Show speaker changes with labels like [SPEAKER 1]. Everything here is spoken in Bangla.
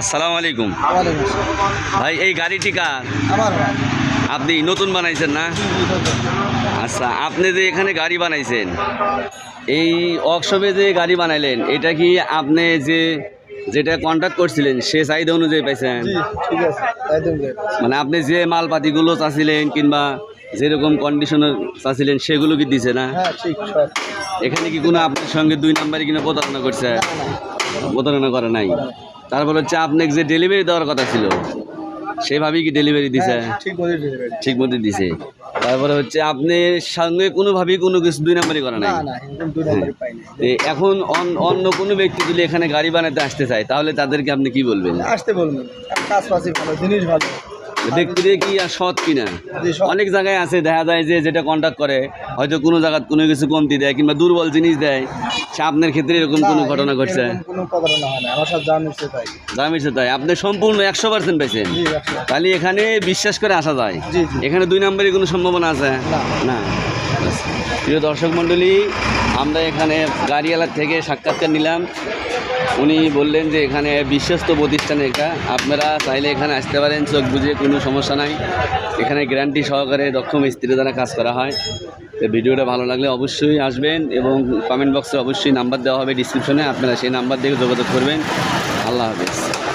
[SPEAKER 1] আসসালামু আলাইকুম। ভাই এই গাড়িটি কার? আপনি নতুন বানাইছেন না? আচ্ছা আপনি যে এখানে গাড়ি বানাইছেন এই ওয়ার্কশপে যে গাড়ি বানাইলেন এটা কি আপনি যে যেটা কন্ট্যাক্ট করছিলেন সে চাহিদা অনুযায়ী পাইছেন। মানে আপনি যে মালপাতিগুলো চাচ্ছিলেন কিংবা যেরকম কন্ডিশনের চাচ্ছিলেন সেগুলো কি দিছে না?
[SPEAKER 2] হ্যাঁ
[SPEAKER 1] এখানে কি কোনো আপনার সঙ্গে দুই নাম্বারে কিনা প্রতারণা করছে? প্রতারণা করে নাই। তারপর হচ্ছে আপনাকে যে ডেলিভারি দেওয়ার কথা ছিল সেভাবেই কি ডেলিভারি দিছে?
[SPEAKER 2] হ্যাঁ, ঠিক ডেলিভারি
[SPEAKER 1] ঠিক মতো দিছে। তারপরে হচ্ছে আপনি সঙ্গে কোনোভাবেই কোনো কিছু দুই নাম্বারই করা নাই। তো এখন অন- অন্য কোনো ব্যক্তি যদি এখানে গাড়ি বানাতে আসতে চায় তাহলে তাদেরকে আপনি কি বলবেন?
[SPEAKER 2] আসতে বলবেন। কাজ ভালো জিনিস ভালো।
[SPEAKER 1] ব্যক্তিরে কি আর সৎ কিনা? অনেক জায়গায় আছে দেখা যায় যে যেটা কন্ট্যাক্ট করে হয়তো কোনো জায়গায় কোনো কিছু কমতি দেয় কিংবা দুর্বল জিনিস দেয় সে আপনার ক্ষেত্রে এরকম কোনো ঘটনা ঘটছে?
[SPEAKER 2] যা মিশছে তাই।
[SPEAKER 1] আপনি সম্পূর্ণ একশো পার্সেন্ট পাইছেন? তাহলে এখানে বিশ্বাস করে আসা যায়। এখানে দুই নম্বরের কোনো সম্ভাবনা আছে?
[SPEAKER 2] না।
[SPEAKER 1] না। প্রিয় দর্শক মণ্ডলী আমরা এখানে গাড়িওয়ালার থেকে সাক্ষাৎকার নিলাম। উনি বললেন যে এখানে বিশ্বস্ত প্রতিষ্ঠান এটা। আপনারা চাইলে এখানে আসতে পারেন, চোখ বুঝে, কোনো সমস্যা নাই। এখানে গ্যারান্টি সহকারে দক্ষ মিস্ত্রি দ্বারা কাজ করা হয়। তো ভিডিওটা ভালো লাগলে অবশ্যই আসবেন এবং কমেন্ট বক্সে অবশ্যই নাম্বার দেওয়া হবে ডিসক্রিপশনে আপনারা সেই নাম্বার দিয়ে যোগাযোগ করবেন। আল্লাহ হাফেজ।